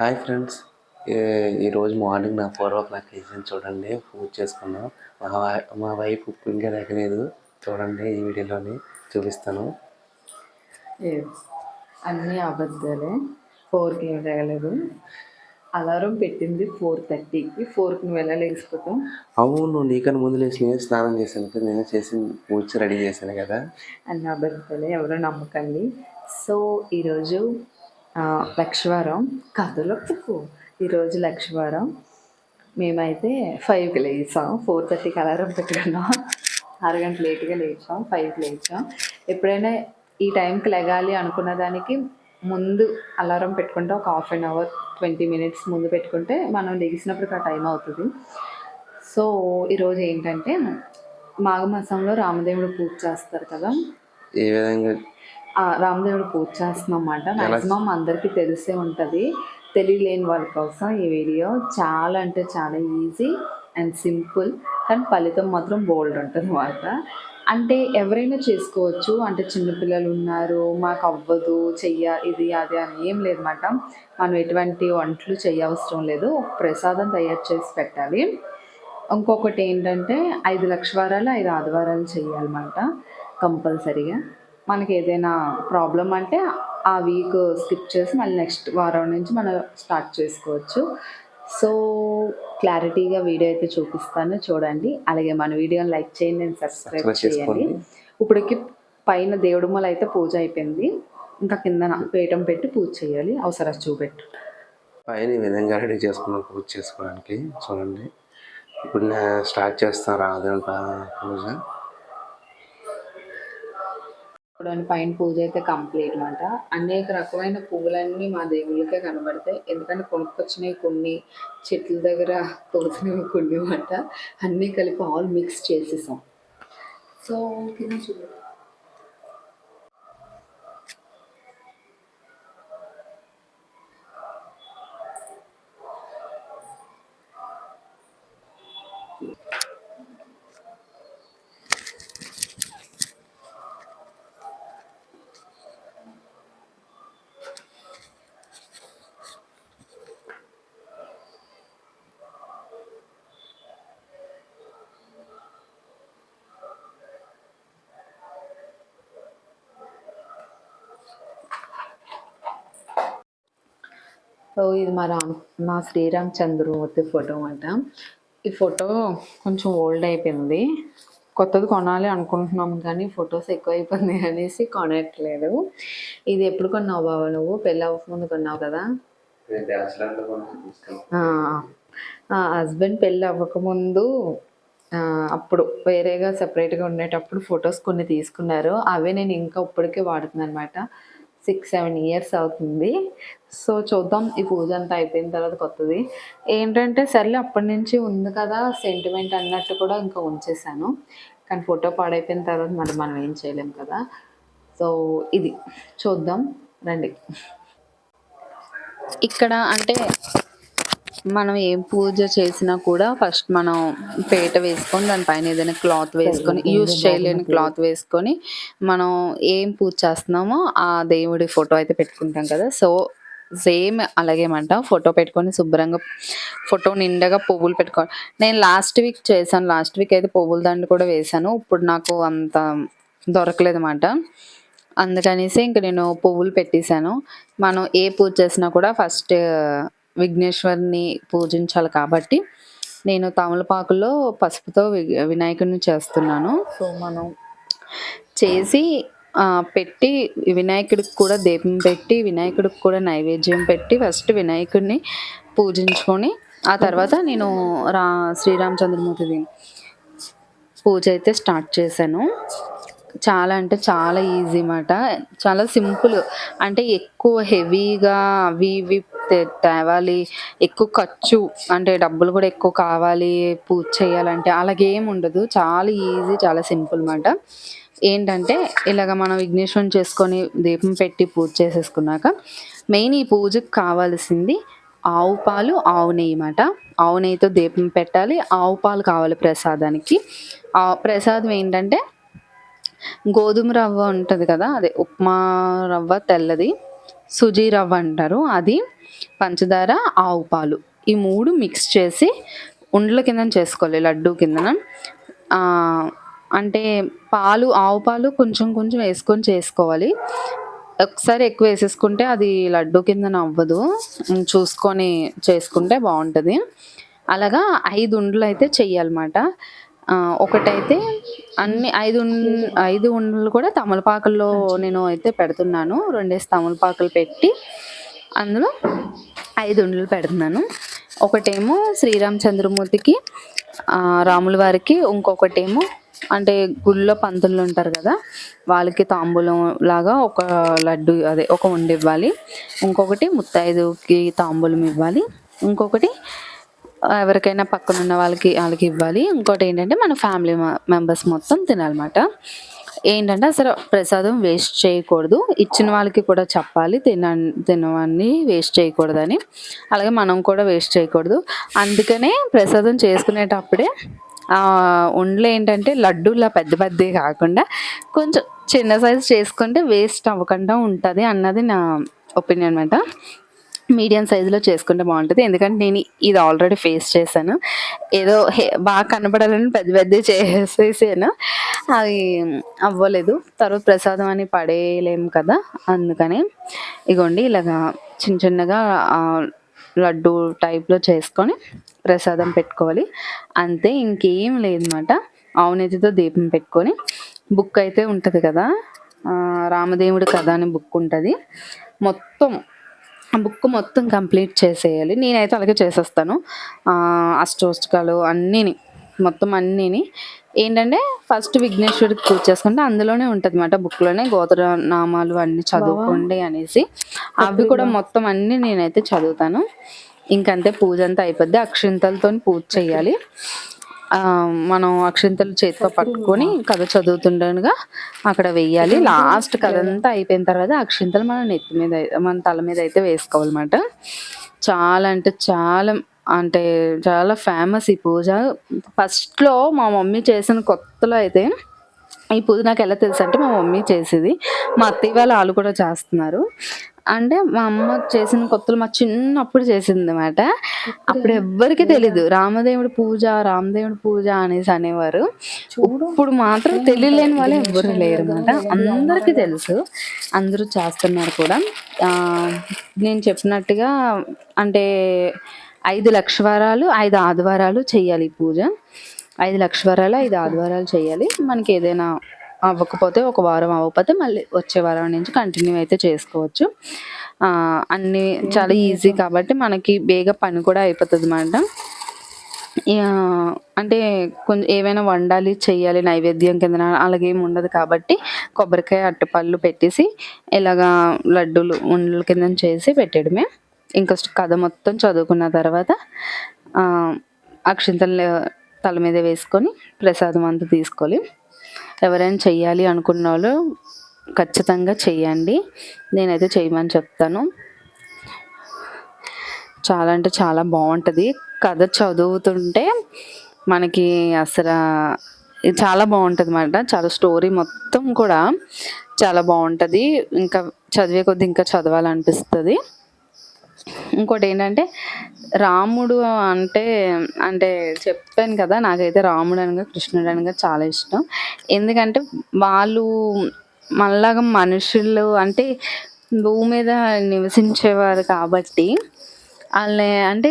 Hi friends. ఈ- ఈరోజు morning నా ఫోర్ ఓ క్లాక్ వేసింది చూడండి. పూజ చేసుకున్నాం. మా వై మా వైఫ్ ఉప్పు ఇంకా తగ్గలేదు చూడండి ఈ వీడియోలోని చూపిస్తాను. అన్నీ అబద్ధాలే. ఫోర్కి ఏం తగలేదు. అలారం పెట్టింది ఫోర్ థర్టీకి. ఫోర్కి నువ్వు ఎలా లేచిపోతావు? అవును నీకన్నా ముందు లేచి నేను స్నానం చేశాను కదా. నేను చేసి పూజ రెడీ చేశాను కదా. అన్ని అబద్ధాలే. ఎవరో నమ్మకండి. సో ఈరోజు ఆ, లక్షవారం. కథలకు ఈరోజు లక్షవారం. మేమైతే ఫైవ్కి లేచాం. ఫోర్ థర్టీకి అలారం పెట్టుకున్నాం. అరగంట లేట్గా లేచాం. ఫైవ్కి లేచాం. ఎప్పుడైనా ఈ టైంకి లెగాలి అనుకున్న దానికి ముందు అలారం పెట్టుకుంటే ఒక half an hour twenty minutes ముందు పెట్టుకుంటే మనం లెగిసినప్పటికి ఆ టైం అవుతుంది. సో ఈరోజు ఏంటంటే మాఘమాసంలో రామదేవుడు పూజ చేస్తారు కదా. ఏ విధంగా? రామదేవుడు పూజ చేస్తున్నాం అన్నమాట మ్యాక్సిమం అందరికీ తెలిసే ఉంటుంది. తెలియలేని వాళ్ళ కోసం ఈ వీడియో. చాలా అంటే చాలా ఈజీ అండ్ సింపుల్ కానీ ఫలితం మాత్రం బోల్డ్ ఉంటుంది అన్నమాట. అంటే ఎవరైనా చేసుకోవచ్చు. అంటే చిన్నపిల్లలు ఉన్నారు మాకు అవ్వదు చెయ్య ఇది అది అని ఏం లేదన్నమాట మనం ఎటువంటి వంటలు చేయవసరం లేదు. ఒక ప్రసాదం తయారు చేసి పెట్టాలి. ఇంకొకటి ఏంటంటే ఐదు లక్షవారాలు ఐదు ఆదివారాలు చేయాలన్నమాట కంపల్సరీగా. మనకి ఏదైనా ప్రాబ్లం అంటే ఆ వీక్ స్కిప్ చేసి మళ్ళీ నెక్స్ట్ వారం నుంచి మనం స్టార్ట్ చేసుకోవచ్చు. సో క్లారిటీగా వీడియో అయితే చూపిస్తాను చూడండి. అలాగే మన వీడియోని లైక్ చేయండి అండ్ సబ్స్క్రైబ్ చేయండి. ఇప్పటికి పైన దేవుడి మూల అయితే పూజ అయిపోయింది. ఇంకా కింద పీఠం పెట్టి పూజ చేయాలి. అవసరం చూపెట్టు. పైన ఈ విధంగా రెడీ చేసుకున్నాం పూజ చేసుకోవడానికి. చూడండి. ఇప్పుడు నేను స్టార్ట్ చేస్తాను రాదేవుని పూజ. చూడండి పైన పూజ అయితే కంప్లీట్ అనమాట అనేక రకమైన పువ్వులన్నీ మా దేవుళ్ళకే కనబడతాయి. ఎందుకంటే కొనుక్కొచ్చినవి కొన్ని చెట్ల దగ్గర కోసినవి కొన్ని అనమాట అన్నీ కలిపి ఆల్ మిక్స్ చేసేసాం. సో కింద చూడండి సో ఇది మా రామ్ మా శ్రీరామచంద్రమూర్తి ఫోటో అంట ఈ ఫోటో కొంచెం ఓల్డ్ అయిపోయింది. కొత్తది కొనాలి అనుకుంటున్నాం కానీ ఫొటోస్ ఎక్కువ అయిపోయింది అనేసి కొనట్లేదు. ఇది ఎప్పుడు కొన్నావు బాబా నువ్వు? పెళ్ళి అవ్వకముందు కొన్నావు కదా? హస్బెండ్ పెళ్ళి అవ్వకముందు అప్పుడు వేరేగా సెపరేట్గా ఉండేటప్పుడు ఫొటోస్ కొన్ని తీసుకున్నారు. అవే నేను ఇంకా ఇప్పటికే వాడుతున్నాను అనమాట సిక్స్ సెవెన్ ఇయర్స్ అవుతుంది. సో చూద్దాం ఈ పూజ అంతా అయిపోయిన తర్వాత కొత్తది. ఏంటంటే సర్లే అప్పటి నుంచి ఉంది కదా సెంటిమెంట్ అన్నట్టు కూడా ఇంకా ఉంచేసాను కానీ ఫోటో పాడైపోయిన తర్వాత మరి మనం ఏం చేయలేం కదా. సో ఇది. చూద్దాం. రండి. ఇక్కడ అంటే మనం ఏం పూజ చేసినా కూడా ఫస్ట్ మనం పీట వేసుకొని దానిపైన ఏదైనా క్లాత్ వేసుకొని యూజ్ చేయలేని క్లాత్ వేసుకొని మనం ఏం పూజ చేస్తున్నామో ఆ దేవుడి ఫోటో అయితే పెట్టుకుంటాం కదా. సో సేమ్ అలాగేమంట ఫోటో పెట్టుకొని శుభ్రంగా ఫోటో నిండగా పువ్వులు పెట్టుకోవాలి నేను లాస్ట్ వీక్ చేశాను. లాస్ట్ వీక్ అయితే పువ్వుల దండ కూడా వేశాను. ఇప్పుడు నాకు అంత దొరకలేదు అన్నమాట. అందుకనేసి ఇంక నేను పువ్వులు పెట్టేశాను. మనం ఏ పూజ చేసినా కూడా ఫస్ట్ విఘ్నేశ్వరిని పూజించాలి కాబట్టి నేను తమలపాకులో పసుపుతో వి- వినాయకుడిని చేస్తున్నాను. సో మనం చేసి పెట్టి వినాయకుడికి కూడా దీపం పెట్టి వినాయకుడికి కూడా నైవేద్యం పెట్టి ఫస్ట్ వినాయకుడిని పూజించుకొని ఆ తర్వాత నేను రా శ్రీరామచంద్రమూర్తిది పూజ అయితే స్టార్ట్ చేశాను. చాలా అంటే చాలా ఈజీ మాట. చాలా సింపుల్. అంటే ఎక్కువ హెవీగా అవి ఇవి తేవాలి. ఎక్కువ ఖర్చు అంటే డబ్బులు కూడా ఎక్కువ కావాలి పూజ చేయాలంటే అలాగేం ఉండదు. చాలా ఈజీ చాలా సింపుల్ అనమాట ఏంటంటే ఇలాగ మనం విఘ్నేశ్వరం చేసుకొని దీపం పెట్టి పూజ చేసేసుకున్నాక మెయిన్ ఈ పూజకు కావాల్సింది ఆవు పాలు ఆవు నెయ్యి అన్నమాట ఆవు నెయ్యితో దీపం పెట్టాలి. ఆవు పాలు కావాలి ప్రసాదానికి. ఆ ప్రసాదం ఏంటంటే గోధుమ రవ్వ ఉంటుంది కదా అదే ఉప్మా రవ్వ తెల్లది సుజీ రవ్వ అంటారు. అది పంచదార ఆవు పాలు. ఈ మూడు మిక్స్ చేసి ఉండల కింద చేసుకోవాలి లడ్డు కిందన. అంటే పాలు ఆవు పాలు కొంచెం కొంచెం వేసుకొని చేసుకోవాలి. ఒకసారి ఎక్కువ వేసేసుకుంటే అది లడ్డు కింద అవ్వదు. చూసుకొని చేసుకుంటే బాగుంటుంది. అలాగా ఐదు ఉండలు అయితే చెయ్యాలన్నమాట. ఒకటైతే అన్ని ఐదు ఐదు ఉండలు కూడా తమలపాకుల్లో నేను అయితే పెడుతున్నాను. రెండేసి తమలపాకులు పెట్టి అందులో ఐదు ఉండలు పెడుతున్నాను. ఒకటేమో శ్రీరామచంద్రమూర్తికి ఆ, రాముల వారికి ఇంకొకటేమో అంటే గుళ్ళో పంతులు ఉంటారు కదా వాళ్ళకి తాంబూలం లాగా ఒక లడ్డు అదే ఒక ఉండి ఇవ్వాలి. ఇంకొకటి ముత్తైదుకి తాంబూలం ఇవ్వాలి. ఇంకొకటి ఎవరికైనా పక్కన ఉన్న వాళ్ళకి వాళ్ళకి ఇవ్వాలి. ఇంకోటి ఏంటంటే మన ఫ్యామిలీ మెంబర్స్ మొత్తం తినాలన్నమాట. ఏంటంటే అసలు ప్రసాదం వేస్ట్ చేయకూడదు. ఇచ్చిన వాళ్ళకి కూడా చెప్పాలి తిన తినవన్నీ వేస్ట్ చేయకూడదని. అలాగే మనం కూడా వేస్ట్ చేయకూడదు. అందుకనే ప్రసాదం చేసుకునేటప్పుడే ఉండలు ఏంటంటే లడ్డూలా పెద్ద పెద్దవి కాకుండా కొంచెం చిన్న సైజు చేసుకుంటే వేస్ట్ అవ్వకుండా ఉంటుంది అన్నది నా ఒపీనియన్ అనమాట. మీడియం సైజులో చేసుకుంటే బాగుంటుంది. ఎందుకంటే నేను ఇది ఆల్రెడీ ఫేస్ చేశాను. ఏదో బాగా కనబడాలని పెద్ద పెద్ద చేసేసాను. అవి అవ్వలేదు. తర్వాత ప్రసాదం అని పడేయలేము కదా అందుకని ఇగోండి ఇలాగా చిన్న చిన్నగా లడ్డు టైప్లో చేసుకొని ప్రసాదం పెట్టుకోవాలి. అంతే ఇంకేం లేదన్నమాట ఆవునేతితో దీపం పెట్టుకొని బుక్ అయితే ఉంటుంది కదా రామదేవుడు రామదేవుడి కథ అనే బుక్ ఉంటుంది. మొత్తం ఆ బుక్ మొత్తం కంప్లీట్ చేసేయాలి. నేనైతే అలాగే చేసేస్తాను. అష్టోష్టకాలు అన్నీని మొత్తం అన్నీని. ఏంటంటే ఫస్ట్ విఘ్నేశ్వరికి పూజ చేసుకుంటే అందులోనే ఉంటుంది అనమాట బుక్లోనే గోత్ర నామాలు అన్ని చదువుకోండి అనేసి. అవి కూడా మొత్తం అన్ని నేనైతే చదువుతాను. ఇంకంతే పూజ అంతా అయిపోద్ది. అక్షింతలతో పూజ చేయాలి. మనం అక్షింతలు చేతితో పట్టుకొని కథ చదువుతుండగా అక్కడ వెయ్యాలి. లాస్ట్ కథ అంతా అయిపోయిన తర్వాత అక్షింతలు మన నెత్తి మీద మన తల మీద అయితే వేసుకోవాలన్నమాట. చాలా అంటే చాలా అంటే చాలా ఫేమస్ ఈ పూజ. ఫస్ట్లో మా మమ్మీ చేసిన కొత్తలో అయితే ఈ పూజ నాకు ఎలా తెలుసు అంటే మా మమ్మీ చేసేది. మా అత్తయ్య వాళ్ళు వాళ్ళు కూడా చేస్తున్నారు. అంటే మా అమ్మ చేసిన కొత్తలు మా చిన్నప్పుడు చేసింది అనమాట అప్పుడు ఎవ్వరికి తెలీదు. రామదేవుడి పూజ రామదేవుడి పూజ అనేసి అనేవారు. ఇప్పుడు మాత్రం తెలియలేని వాళ్ళు ఎవ్వరు లేరు అనమాట అందరికీ తెలుసు. అందరూ చేస్తున్నారు కూడా. నేను చెప్పినట్టుగా అంటే ఐదు లక్ష వారాలు ఐదు ఆదివారాలు చేయాలి పూజ. ఐదు లక్ష వారాలు ఐదు ఆదివారాలు చేయాలి. మనకి ఏదైనా అవ్వకపోతే ఒక వారం అవ్వకపోతే మళ్ళీ వచ్చే వారం నుంచి కంటిన్యూ అయితే చేసుకోవచ్చు. అన్నీ అన్ని చాలా ఈజీ కాబట్టి మనకి బేగా పని కూడా అయిపోతుంది అన్నమాట అంటే కొంచెం ఏమైనా వండాలి చేయాలి నైవేద్యం కింద అలాగే ఏమి ఉండదు కాబట్టి కొబ్బరికాయ అట్టపళ్ళు పెట్టేసి ఇలాగా లడ్డూలు ఉండల కింద చేసి పెట్టడమే. ఇంకా కథ మొత్తం చదువుకున్న తర్వాత అక్షింతలు తల మీద వేసుకొని ప్రసాదం అంతా తీసుకోవాలి. ఎవరైనా చెయ్యాలి అనుకున్న వాళ్ళు ఖచ్చితంగా చెయ్యండి. నేనైతే చేయమని చెప్తాను. చాలా అంటే చాలా బాగుంటుంది. కథ చదువుతుంటే మనకి అసలు చాలా బాగుంటుంది అన్నమాట. చాలా స్టోరీ మొత్తం కూడా చాలా బాగుంటుంది. ఇంకా చదివే కొద్ది ఇంకా చదవాలనిపిస్తుంది. ఇంకోటి ఏంటంటే రాముడు అంటే అంటే చెప్పాను కదా నాకైతే రాముడు అనగా కృష్ణుడు అనగా చాలా ఇష్టం. ఎందుకంటే వాళ్ళు మనలాగా మనుషులు అంటే భూమి మీద నివసించేవారు కాబట్టి వాళ్ళని అంటే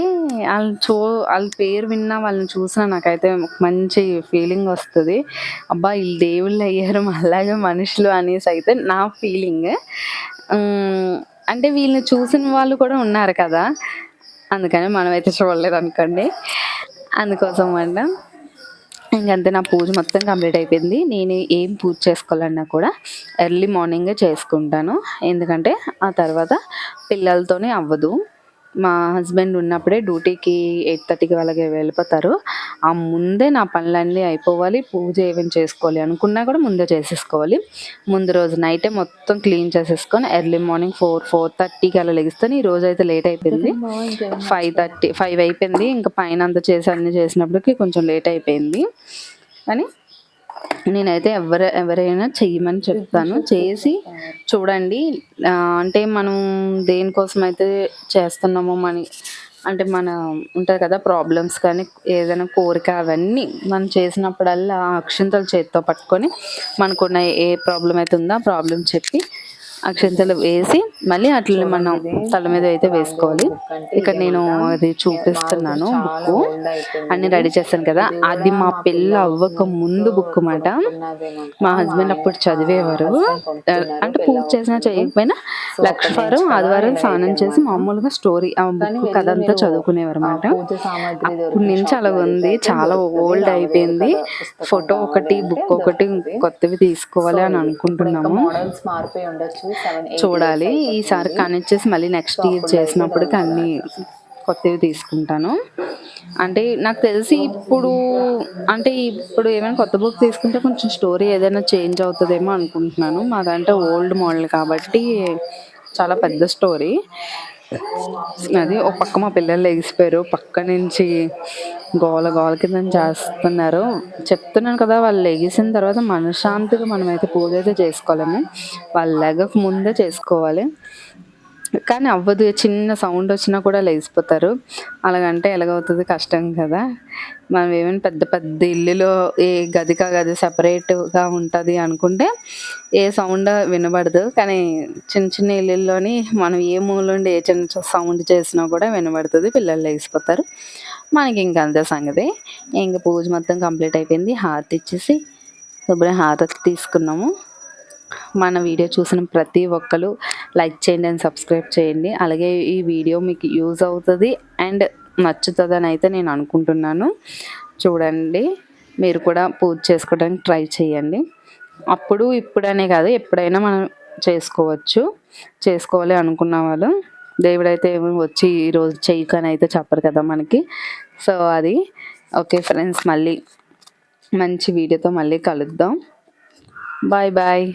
వాళ్ళు చూ వాళ్ళ పేరు విన్నా వాళ్ళని చూసినా నాకైతే ఒక మంచి ఫీలింగ్ వస్తుంది. అబ్బా వీళ్ళు దేవుళ్ళు అయ్యారు అలాగే మనుషులు అనేసి అయితే నా ఫీలింగ్. అంటే వీళ్ళని చూసిన వాళ్ళు కూడా ఉన్నారు కదా. అందుకని మనమైతే చూడలేదు అనుకోండి. అందుకోసం అంట ఇంకంతే నా పూజ మొత్తం కంప్లీట్ అయిపోయింది. నేను ఏం పూజ చేసుకోవాలన్నా కూడా ఎర్లీ మార్నింగే చేసుకుంటాను. ఎందుకంటే ఆ తర్వాత పిల్లలతోనే అవ్వదు. మా హస్బెండ్ ఉన్నప్పుడే డ్యూటీకి ఎయిట్ థర్టీకి వాళ్ళకి వెళ్ళిపోతారు. ఆ ముందే నా పనులన్నీ అయిపోవాలి పూజ ఏమేమి చేసుకోవాలి అనుకున్నా కూడా ముందే చేసేసుకోవాలి. ముందు రోజు నైటే మొత్తం క్లీన్ చేసేసుకొని ఎర్లీ మార్నింగ్ ఫోర్ ఫోర్ థర్టీకి అలా లెగిస్తాను. ఈ రోజు అయితే లేట్ అయిపోయింది. ఫైవ్ థర్టీ ఫైవ్ అయిపోయింది. ఇంకా పైన అంతా చేసి అన్ని చేసినప్పటికి కొంచెం లేట్ అయిపోయింది. కానీ నేనైతే ఎవరు ఎవరైనా చెయ్యమని చెప్తాను. చేసి చూడండి. అంటే మనం దేనికోసం అయితే చేస్తున్నామో మన అంటే మన ఉంటుంది కదా ప్రాబ్లమ్స్ కానీ ఏదైనా కోరిక అవన్నీ మనం చేసినప్పుడల్లా అక్షింతలు చేతితో పట్టుకొని మనకున్న ఏ ప్రాబ్లం అయితే ఉందో ఆ ప్రాబ్లం చెప్పి అక్షింతలు వేసి మళ్ళీ అట్లని మనం తల మీద అయితే వేసుకోవాలి. ఇక్కడ నేను అది చూపిస్తున్నాను బుక్ అన్ని రెడీ చేస్తాను కదా. అది మా పెళ్ళి అవ్వక ముందు బుక్ మాట మా హస్బెండ్ అప్పుడు చదివేవారు. అంటే పూజ చేసినా చేయకపోయినా లక్షవారం ఆదివారం స్నానం చేసి మామూలుగా స్టోరీ ఆ బుక్ కథ అంతా చదువుకునేవారు అనమాట అప్పటి నుంచి అలా ఉంది. చాలా ఓల్డ్ అయిపోయింది. ఫోటో ఒకటి బుక్ ఒకటి కొత్తవి తీసుకోవాలి అని అనుకుంటున్నాము. మోడల్స్ మారిపోయి ఉండొచ్చు. చూడాలి. ఈసారి కానిచ్చేసి మళ్ళీ నెక్స్ట్ ఇయర్ చేసినప్పుడు అన్ని కొత్తవి తీసుకుంటాను. అంటే నాకు తెలిసి ఇప్పుడు అంటే ఇప్పుడు ఏమైనా కొత్త బుక్ తీసుకుంటే కొంచెం స్టోరీ ఏదైనా చేంజ్ అవుతుందేమో అనుకుంటున్నాను. మాదంటే ఓల్డ్ మోడల్ కాబట్టి చాలా పెద్ద స్టోరీ అది ఒక పక్క మా పిల్లలు లెగిసిపోయారు పక్క నుంచి గోల గోల కింద చేస్తున్నారు. చెప్తున్నాను కదా వాళ్ళు లెగిసిన తర్వాత మనశ్శాంతిగా మనమైతే పూజ అయితే చేసుకోలేము. వాళ్ళు లెగక ముందే చేసుకోవాలి. కానీ అవ్వదు చిన్న సౌండ్ వచ్చినా కూడా లేచిపోతారు. అలాగంటే ఎలాగవుతుంది? కష్టం కదా. మనం ఏమైనా పెద్ద పెద్ద ఇల్లులో ఏ గదికా గది సపరేట్గా ఉంటుంది అనుకుంటే ఏ సౌండ్ వినబడదు. కానీ చిన్న చిన్న ఇల్లుల్లోని మనం ఏ మూలండి ఏ చిన్న సౌండ్ చేసినా కూడా వినబడుతుంది. పిల్లలు లేచిపోతారు. మనకి ఇంకా అంతే సంగతి. ఇంకా పూజ మొత్తం కంప్లీట్ అయిపోయింది. హారతి ఇచ్చేసి శుభ్రం హారతి తీసుకున్నాము. మన వీడియో చూసిన ప్రతి ఒక్కరు లైక్ చేయండి అండ్ సబ్స్క్రైబ్ చేయండి. అలాగే ఈ వీడియో మీకు యూజ్ అవుతుంది అండ్ నచ్చుతుందని అయితే నేను అనుకుంటున్నాను. చూడండి మీరు కూడా పూజ చేసుకోవడానికి ట్రై చేయండి. అప్పుడు ఇప్పుడనే కాదు ఎప్పుడైనా మనం చేసుకోవచ్చు. చేసుకోవాలి అనుకున్న వాళ్ళు. దేవుడైతే ఏమేమి వచ్చి ఈరోజు చేయకని అయితే చెప్పరు కదా మనకి. సో అది. ఓకే ఫ్రెండ్స్ మళ్ళీ మంచి వీడియోతో మళ్ళీ కలుద్దాం. Bye bye.